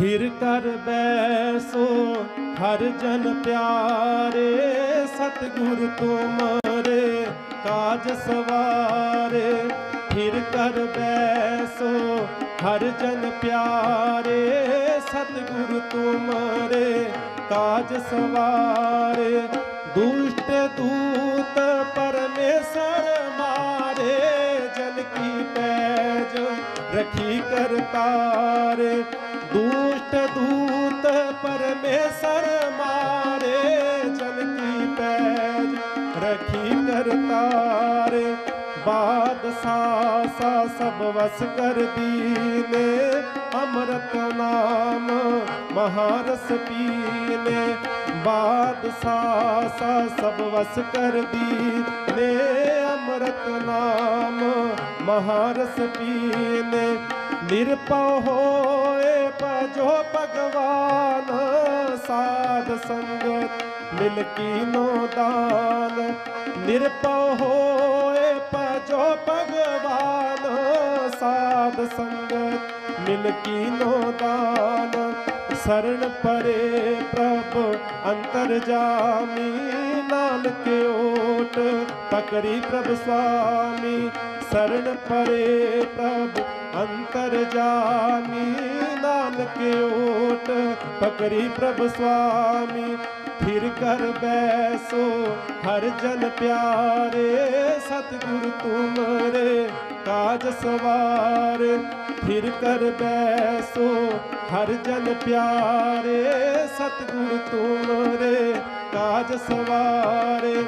ਫਿਰ ਕਰ ਬੈਸੋ, ਹਰ ਜਨ ਪਿਆਰੇ, ਸਤਿਗੁਰ ਤੁਮਰੇ ਕਾਜ ਸਵਾਰੇ। ਫਿਰ ਕਰ ਬੈਸੋ, ਹਰ ਜਨ ਪਿਆਰੇ, ਸਤਿਗੁਰ ਤੁਮਰੇ ਕਾਜ ਸਵਾਰੇ। ਦੁਸ਼ਟ ਦੂਤ ਪਰ ਰਖੀ ਕਰਤਾਰੇ। ਦੁਸ਼ਟ ਦੂਤ ਪਰਮੇਸ਼ਰ ਮਾਰੇ ਜਨ ਕੀ ਪੈਜ ਰਖੀ ਕਰਤਾਰ। ਬਾਦਸ਼ਾਹ ਸਾ ਸਭ ਵਸ ਕਰ ਦੀਨੇ, ਅੰਮ੍ਰਿਤ ਨਾਮ ਮਹਾਰਸ ਪੀਨੇ। ਬਾਦਸ਼ਾਹ ਸਾ ਸਭ ਵਸ ਕਰ ਦੀਨੇ, ਅੰਮ੍ਰਿਤ ਨਾਮ ਮਹਾਰਸ ਪੀਨੇ। ਨਿਰਭਉ ਹੋਏ ਭਜੋ ਭਗਵਾਨ, ਸਾਧ ਸੰਗਤ ਮਿਲ ਕੀਨੋ ਦਾਨ। ਨਿਰਭਉ ਹੋਏ ਭਜੋ ਭਗਵਾਨ, ਸਾਧ ਸੰਗਤ ਮਿਲ ਕੀਨੋ ਦਾਨ। ਸਰਣ ਪਰੇ ਪ੍ਰਭ ਅੰਤਰ ਜਾਮੀ, ਨਾਨਕ ਓਟ ਪਕਰੀ ਪ੍ਰਭ ਸੁਆਮੀ। ਸਰਣ ਪਰੇ ਪ੍ਰਭ ਅੰਤਰ ਜਾਮੀ, ਨਾਨਕ ਓਟ ਪਕਰੀ ਪ੍ਰਭ ਸੁਆਮੀ। ਫਿਰ ਕਰ ਬੈਸੋ, ਹਰ ਜਨ ਪਿਆਰੇ, ਸਤਿਗੁਰ ਤੁਮਰੇ, ਕਾਜ ਸਵਾਰ। ਫਿਰ ਕਰ ਬੈਸੋ, ਹਰ ਜਨ ਪਿਆਰੇ, ਸਤਿਗੁਰ ਤੁਮਰੇ, ਕਾਜ ਸਵਾਰੇ।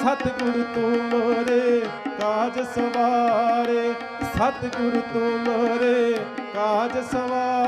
ਸਤਿਗੁਰ ਮੋਰੇ ਕਾਜ ਸਵਾਰੇ। ਸਤਿਗੁਰ ਮੋਰੇ ਕਾਜ ਸਵਾਰੇ